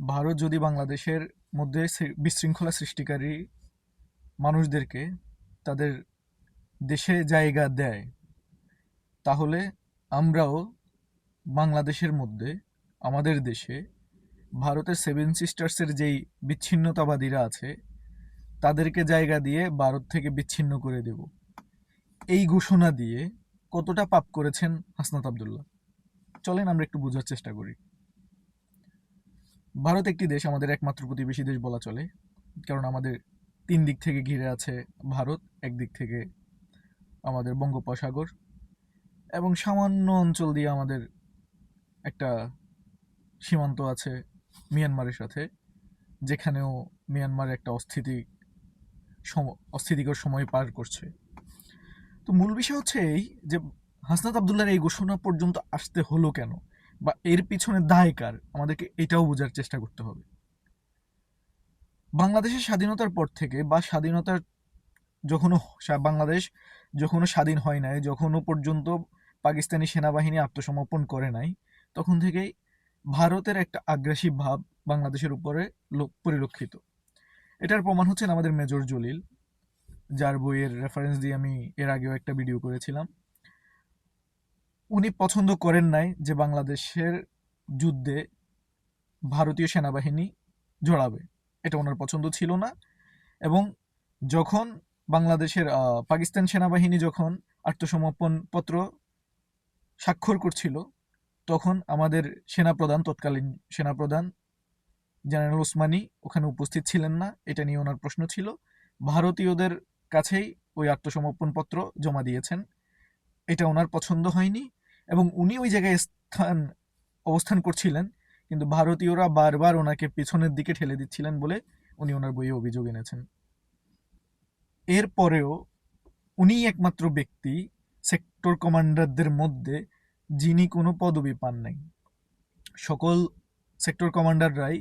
ভারত যদি বাংলাদেশের মধ্যে বিশৃঙ্খলা সৃষ্টিকারী মানুষদেরকে তাদের দেশে জায়গা দেয়, তাহলে আমরাও বাংলাদেশের মধ্যে, আমাদের দেশে ভারতের সেভেন সিস্টার্সের যেই বিচ্ছিন্নতাবাদীরা আছে, তাদেরকে জায়গা দিয়ে ভারত থেকে বিচ্ছিন্ন করে দেব। এই ঘোষণা দিয়ে কতটা পাপ করেছেন হাসনাত আবদুল্লাহ? চলেন আমরা একটু বোঝার চেষ্টা করি। ভারত একটি দেশ, আমাদের একমাত্র প্রতিবেশী দেশ বলা চলে। কারণ আমাদের তিন দিক থেকে ঘিরে আছে ভারত একদিক থেকে আমাদের বঙ্গোপসাগর এবং সামান্য অঞ্চল দিয়ে আমাদের একটা সীমান্ত আছে মিয়ানমারের সাথে, যেখানেও মিয়ানমার একটা অস্থিতি অস্থিতিকর সময় পার করছে। তো মূল বিষয় হচ্ছে এই যে হাসনাত আবদুল্লাহর এই ঘোষণা পর্যন্ত আসতে হলো কেন? বা এর পিছনে দায় কার আমাদেরকে এটাও বোঝার চেষ্টা করতে হবে। বাংলাদেশের স্বাধীনতার পর থেকে বা স্বাধীনতার যখনও বাংলাদেশ যখনও স্বাধীন হয় নাই, যখনও পর্যন্ত পাকিস্তানি সেনাবাহিনী আত্মসমর্পণ করে নাই, তখন থেকেই ভারতের একটা আগ্রাসী ভাব বাংলাদেশের উপরে পরিলক্ষিত। এটার প্রমাণ হচ্ছেন আমাদের মেজর জলিল, যার বইয়ের রেফারেন্স দিয়ে আমি এর আগেও একটা ভিডিও করেছিলাম। উনি পছন্দ করেন নাই যে বাংলাদেশের যুদ্ধে ভারতীয় সেনাবাহিনী জড়াবে। এটা ওনার পছন্দ ছিল না। এবং যখন বাংলাদেশের পাকিস্তান সেনাবাহিনী যখন আত্মসমর্পণ পত্র স্বাক্ষর করছিল, তখন আমাদের সেনাপ্রধান, তৎকালীন সেনাপ্রধান জেনারেল ওসমানী ওখানে উপস্থিত ছিলেন না। এটা নিয়ে ওনার প্রশ্ন ছিল। ভারতীয়দের কাছেই ওই আত্মসমর্পণ পত্র জমা দিয়েছেন। এটা ওনার পছন্দ হয়নি। এবং উনি ওই জায়গায় স্থান, অবস্থান করছিলেন, কিন্তু ভারতীয়রা বারবার ওনাকে পেছনের দিকে ঠেলে দিচ্ছিলেন বলে উনি ওনার বইয়ে অভিযোগ এনেছেন। এরপরেও উনিই একমাত্র ব্যক্তি, সেক্টর কমান্ডারদের মধ্যে যিনি কোনো পদবি পান নাই। সকল সেক্টর কমান্ডাররাই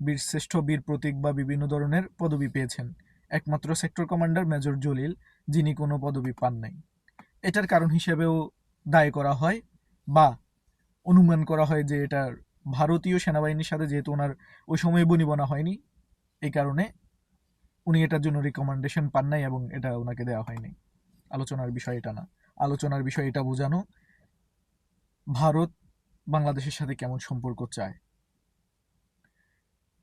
বীরশ্রেষ্ঠ বীর প্রতীক বা বিভিন্ন ধরনের পদবি পেয়েছেন। একমাত্র সেক্টর কমান্ডার মেজর জলিল যিনি কোনো পদবি পান নাই। এটার কারণ হিসেবেও দায় করা হয় বা অনুমান করা হয় যে এটার ভারতীয় সেনাবাহিনীর সাথে যেহেতু ওনার ওই সময় বনিবনা হয়নি, এই কারণে উনি এটার জন্য রিকমেন্ডেশন পান নাই এবং এটা ওনাকে দেওয়া হয়নি। আলোচনার বিষয় এটা না। আলোচনার বিষয় এটা বোঝানো ভারত বাংলাদেশের সাথে কেমন সম্পর্ক চায়।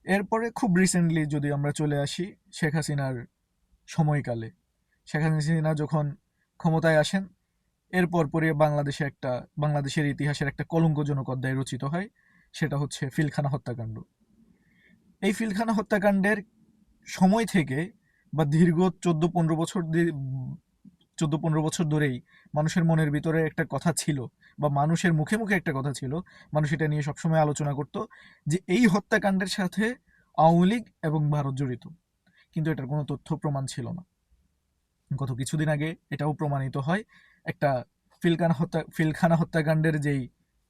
এরপরে খুব রিসেন্টলি যদি আমরা চলে আসি শেখ হাসিনার সময়কালে। শেখ হাসিনা যখন ক্ষমতায় আসেন এরপর পরে বাংলাদেশে একটা, বাংলাদেশের ইতিহাসের একটা কলঙ্কজনক অধ্যায় রচিত হয়, সেটা হচ্ছে ফিলখানা হত্যাকাণ্ড। এই ফিলখানা হত্যাকাণ্ডের সময় থেকে বা দীর্ঘ চোদ্দ পনেরো বছর চোদ্দ পনেরো বছর ধরেই মানুষের মনের ভিতরে একটা কথা ছিল বা মানুষের মুখে মুখে একটা কথা ছিল, মানুষ এটা নিয়ে সবসময় আলোচনা করত যে এই হত্যাকাণ্ডের সাথে আওয়ামী লীগ এবং ভারত জড়িত। কিন্তু এটার কোনো তথ্য প্রমাণ ছিল না। গত কিছুদিন আগে এটাও প্রমাণিত হয় একটা ফিলখানা হত্যা, ফিলখানা হত্যাকাণ্ডের যেই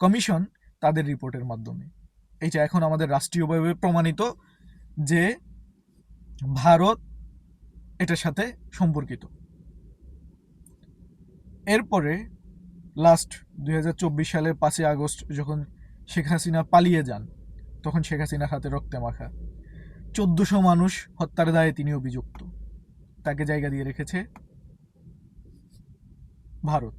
কমিশন, তাদের রিপোর্টের মাধ্যমে। এটা এখন আমাদের রাষ্ট্রীয়ভাবে প্রমাণিত যে ভারত এটার সাথে সম্পর্কিত। এরপরে লাস্ট দুই হাজার চব্বিশ সালের পাঁচই আগস্ট যখন শেখ হাসিনা পালিয়ে যান, তখন শেখ হাসিনার হাতে রক্তে মাখা। চোদ্দশো মানুষ হত্যার দায়ে তিনি অভিযুক্ত তাকে জায়গা দিয়ে রেখেছে ভারত।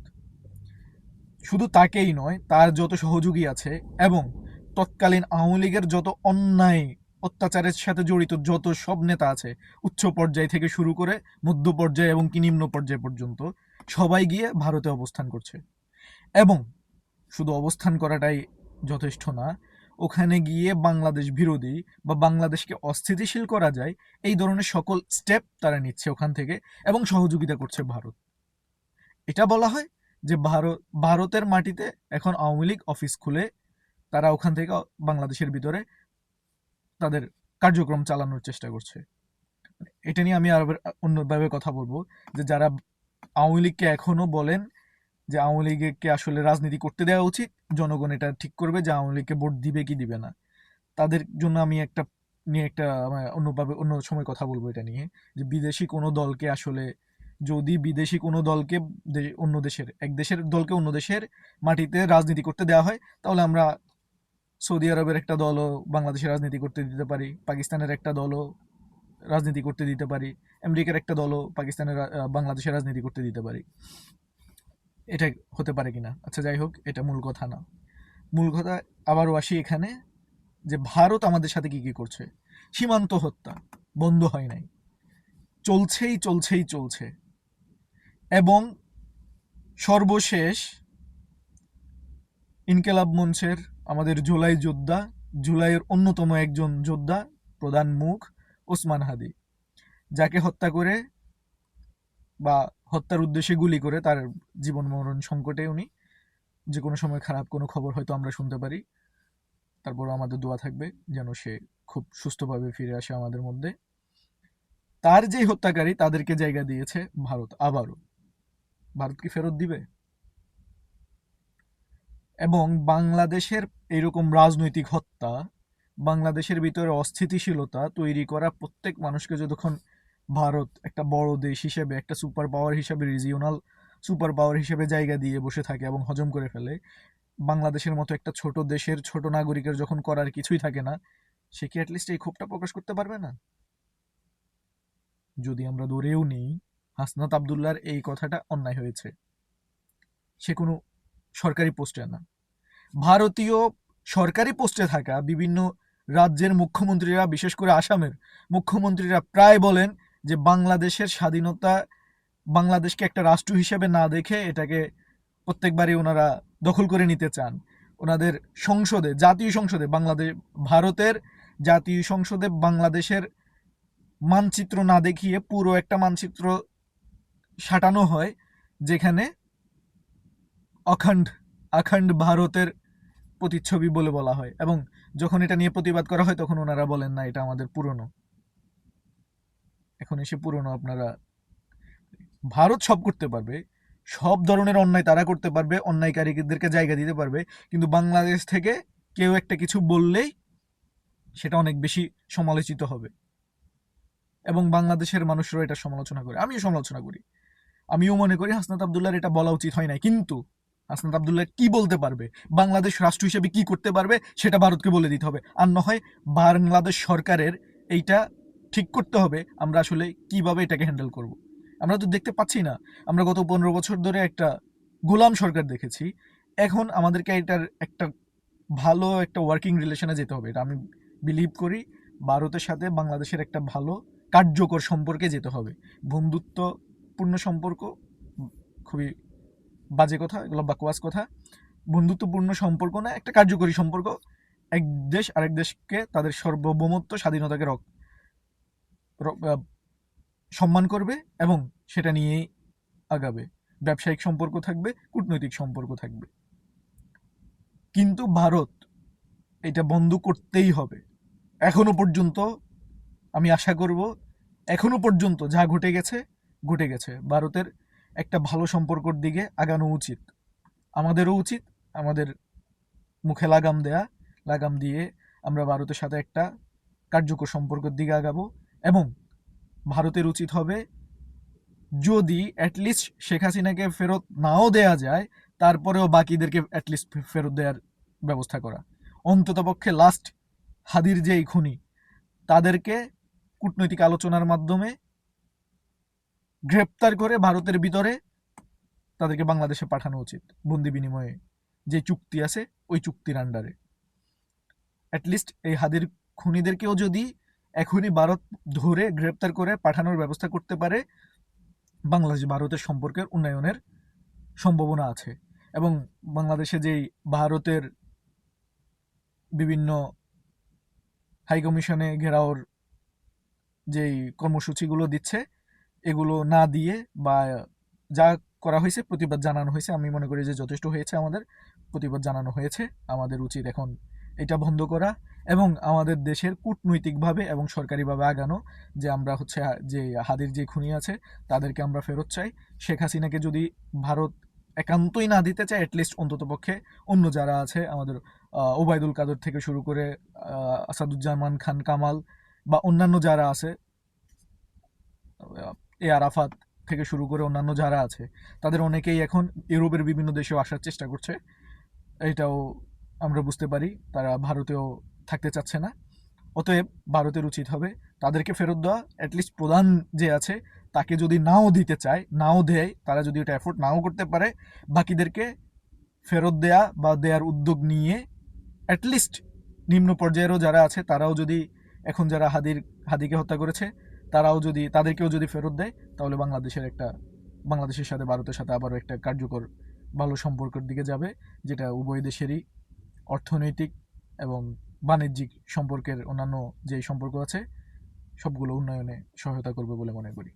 শুধু তাকেই নয়, তার যত সহযোগী আছে এবং তৎকালীন আওয়ামী লীগের যত অন্যায় অত্যাচারের সাথে জড়িত যত সব নেতা আছে, উচ্চ পর্যায় থেকে শুরু করে মধ্য পর্যায়ে এবং কি নিম্ন পর্যায় পর্যন্ত সবাই গিয়ে ভারতে অবস্থান করছে। এবং শুধু অবস্থান করাটাই যথেষ্ট না, ওখানে গিয়ে বাংলাদেশ বিরোধী বা বাংলাদেশকে অস্থিতিশীল করা যায়, এই ধরনের সকল স্টেপ তারা নিচ্ছে ওখান থেকে এবং সহযোগিতা করছে ভারত। এটা বলা হয় যে ভারত, ভারতের মাটিতে এখন আওয়ামী লীগ অফিস খুলে তারা ওখান থেকে বাংলাদেশের ভিতরে তাদের কার্যক্রম চালানোর চেষ্টা করছে। এটা নিয়ে আমি আর অন্যভাবে কথা বলব যে যারা আওয়ামী লীগকে এখনও বলেন যে আওয়ামী লীগকে আসলে রাজনীতি করতে দেওয়া উচিত, জনগণ এটা ঠিক করবে যে আওয়ামী লীগকে ভোট দিবে কি দিবে না। তাদের জন্য আমি একটা নিয়ে একটা অন্যভাবে অন্য সময় কথা বলব এটা নিয়ে যে বিদেশি কোনো দলকে আসলে যদি বিদেশি কোনো দলকে অন্য দেশের এক দেশের দলকে অন্য দেশের মাটিতে রাজনীতি করতে দেওয়া হয় তাহলে আমরা সৌদি আরবের একটা দলও বাংলাদেশে রাজনীতি করতে দিতে পারি পাকিস্তানের একটা দলও রাজনীতি করতে দিতে পারি আমেরিকার একটা দলও পাকিস্তানের রা- আহ, বাংলাদেশে রাজনীতি করতে দিতে পারি। এটা হতে পারে কিনা? আচ্ছা যাই হোক এটা মূল কথা না। মূল কথা আবারও আসি এখানে যে ভারত আমাদের সাথে কি কি করছে? সীমান্ত হত্যা বন্ধ হয় নাই। চলছেই চলছেই চলছে। এবং সর্বশেষ ইনকেলাব মঞ্চের আমাদের জুলাই যোদ্ধা জুলাইয়ের অন্যতম একজন যোদ্ধা, প্রধান মুখ ওসমান হাদি, যাকে হত্যা করে বা হত্যার উদ্দেশ্যে গুলি করে তার জীবন মরণ সংকটে উনি যে কোনো সময় খারাপ কোনো খবর হয়তো আমরা শুনতে পারি। তারপর আমাদের দোয়া থাকবে যেন সে খুব সুস্থভাবে ফিরে আসে আমাদের মধ্যে। তার যেই হত্যাকারী তাদেরকে জায়গা দিয়েছে ভারত আবারও। ভারত কি ফেরত দিবে? এবং বাংলাদেশের এরকম রাজনৈতিক হত্যা, বাংলাদেশের ভিতরে অস্থিতিশীলতা তৈরি করা প্রত্যেক মানুষকে যতক্ষণ ভারত একটা বড় দেশ হিসেবে, একটা সুপার পাওয়ার হিসেবে রিজিওনাল সুপার পাওয়ার হিসেবে জায়গা দিয়ে বসে থাকে এবং হজম করে ফেলে, বাংলাদেশের মতো একটা ছোট দেশের ছোট নাগরিকের যখন করার কিছুই থাকে না, সে কি অ্যাটলিস্ট এই ক্ষোভটা প্রকাশ করতে পারবে না? যদি আমরা ধরেও নিই হাসনাত আবদুল্লার এই কথাটা অন্যায় হয়েছে। সে কোনো সরকারি পোস্টে না। ভারতীয় সরকারি পোস্টে থাকা বিভিন্ন রাজ্যের মুখ্যমন্ত্রীরা, বিশেষ করে আসামের মুখ্যমন্ত্রীরা প্রায় বলেন যে বাংলাদেশের স্বাধীনতা বাংলাদেশকে একটা রাষ্ট্র হিসেবে না দেখে এটাকে প্রত্যেকবারই ওনারা দখল করে নিতে চান। ওনাদের সংসদে, জাতীয় সংসদে বাংলাদেশ ভারতের জাতীয় সংসদে বাংলাদেশের মানচিত্র না দেখিয়ে পুরো একটা মানচিত্র সাটানো হয়, যেখানে অখণ্ড অখণ্ড ভারতের প্রতিচ্ছবি বলে বলা হয় এবং যখন এটা নিয়ে প্রতিবাদ করা হয়, তখন ওনারা বলেন, না, এটা আমাদের পুরনো। এখন এসে পুরনো আপনারা, ভারত সব করতে পারবে, সব ধরনের অন্যায় তারা করতে পারবে, অন্যায়কারীদেরকে জায়গা দিতে পারবে, কিন্তু বাংলাদেশ থেকে কেউ একটা কিছু বললেই সেটা অনেক বেশি সমালোচিত হবে এবং বাংলাদেশের মানুষরাও এটা সমালোচনা করে। আমিও সমালোচনা করি। আমিও মনে করি হাসনাত আবদুল্লার এটা বলা উচিত হয় না কিন্তু হাসনাত আবদুল্লাহ কি বলতে পারবে? বাংলাদেশ রাষ্ট্র হিসেবে কি করতে পারবে সেটা ভারতকে বলে দিতে হবে। আর না হয় বাংলাদেশ সরকারের এইটা ঠিক করতে হবে আমরা আসলে কীভাবে এটাকে হ্যান্ডেল করব। আমরা তো দেখতে পাচ্ছি না। আমরা গত পনেরো বছর ধরে একটা গোলাম সরকার দেখেছি। এখন আমাদেরকে এটার একটা ভালো একটা ওয়ার্কিং রিলেশনে যেতে হবে। এটা আমি বিলিভ করি, ভারতের সাথে বাংলাদেশের একটা ভালো কার্যকর সম্পর্কে যেতে হবে। বন্ধুত্বপূর্ণ সম্পর্ক, খুবই বাজে কথা, এগুলো বাকওয়াস কথা। বন্ধুত্বপূর্ণ সম্পর্ক না, একটা কার্যকরী সম্পর্ক। এক দেশ আরেক দেশকে তাদের সর্বভৌমত্ব, স্বাধীনতাকে রক সম্মান করবে এবং সেটা নিয়েই আগাবে। ব্যবসায়িক সম্পর্ক থাকবে, কূটনৈতিক সম্পর্ক থাকবে। কিন্তু ভারত এটা বন্ধ করতেই হবে। এখনও পর্যন্ত আমি আশা করব, এখনও পর্যন্ত যা ঘটে গেছে ঘটে গেছে। ভারতের একটা ভালো সম্পর্কর দিকে আগানো উচিত। আমাদেরও উচিত আমাদের মুখে লাগাম দেয়া, লাগাম দিয়ে আমরা ভারতের সাথে একটা কার্যকর সম্পর্কের দিকে আগাবো এবং ভারতের উচিত হবে যদি অ্যাটলিস্ট শেখ হাসিনাকে ফেরত নাও দেয়া যায়, তারপরেও বাকিদেরকে অ্যাটলিস্ট ফেরত দেওয়ার ব্যবস্থা করা। অন্ততপক্ষে লাস্ট হাদির যে খুনি, তাদেরকে কূটনৈতিক আলোচনার মাধ্যমে গ্রেপ্তার করে ভারতের ভিতরে তাদেরকে বাংলাদেশে পাঠানো উচিত, বন্দি বিনিময়ে। যে চুক্তি আছে, ওই চুক্তির আন্ডারে অ্যাটলিস্ট এই হাদির খুনিদেরকেও যদি এখনই ভারত ধরে গ্রেপ্তার করে পাঠানোর ব্যবস্থা করতে পারে, বাংলাদেশ ভারতের সম্পর্কের উন্নয়নের সম্ভাবনা আছে। এবং বাংলাদেশে যেই ভারতের বিভিন্ন হাইকমিশনে ঘেরাওর যেই কর্মসূচিগুলো দিচ্ছে এগুলো না দিয়ে বা যা করা হয়েছে, প্রতিবাদ জানানো হয়েছে। আমি মনে করি যে যথেষ্ট হয়েছে আমাদের। প্রতিবাদ জানানো হয়েছে। আমাদের উচিত এখন এটা বন্ধ করা এবং আমাদের দেশের কূটনৈতিকভাবে এবং সরকারিভাবে আগানো যে আমরা হচ্ছে যে হাদির যে খুনি আছে, তাদেরকে আমরা ফেরত চাই। শেখ হাসিনাকে যদি ভারত একান্তই না দিতে চায় অ্যাটলিস্ট অন্ততপক্ষে অন্য যারা আছে, আমাদের ওবায়দুল কাদের থেকে শুরু করে আসাদুজ্জামান খান কামাল বা অন্যান্য যারা আছে এ আরাফাত থেকে শুরু করে অন্যান্য যারা আছে, তাদের অনেকেই এখন ইউরোপের বিভিন্ন দেশেও আসার চেষ্টা করছে। এটাও আমরা বুঝতে পারি, তারা ভারতেও থাকতে চাচ্ছে না। অতএব ভারতের উচিত হবে তাদেরকে ফেরত দেওয়া অ্যাটলিস্ট প্রধান যে আছে, তাকে যদি নাও দিতে চায়, নাও দেয়, তারা যদি ওটা অ্যাফোর্ড নাও করতে পারে, বাকিদেরকে ফেরত দেয়া বা দেয়ার উদ্যোগ নিয়ে অ্যাটলিস্ট নিম্ন পর্যায়েরও যারা আছে, তারাও যদি এখন যারা হাদির, হাদিকে হত্যা করেছে তারাও যদি, তাদেরকেও যদি ফেরত দেয়, তাহলে বাংলাদেশের একটা, বাংলাদেশের সাথে, ভারতের সাথে আবারও একটা কার্যকর, ভালো সম্পর্কের দিকে যাবে, যেটা উভয় দেশেরই অর্থনৈতিক এবং বাণিজ্যিক সম্পর্কের অন্যান্য যে সম্পর্ক আছে, সবগুলো উন্নয়নে সহায়তা করবে বলে মনে করি।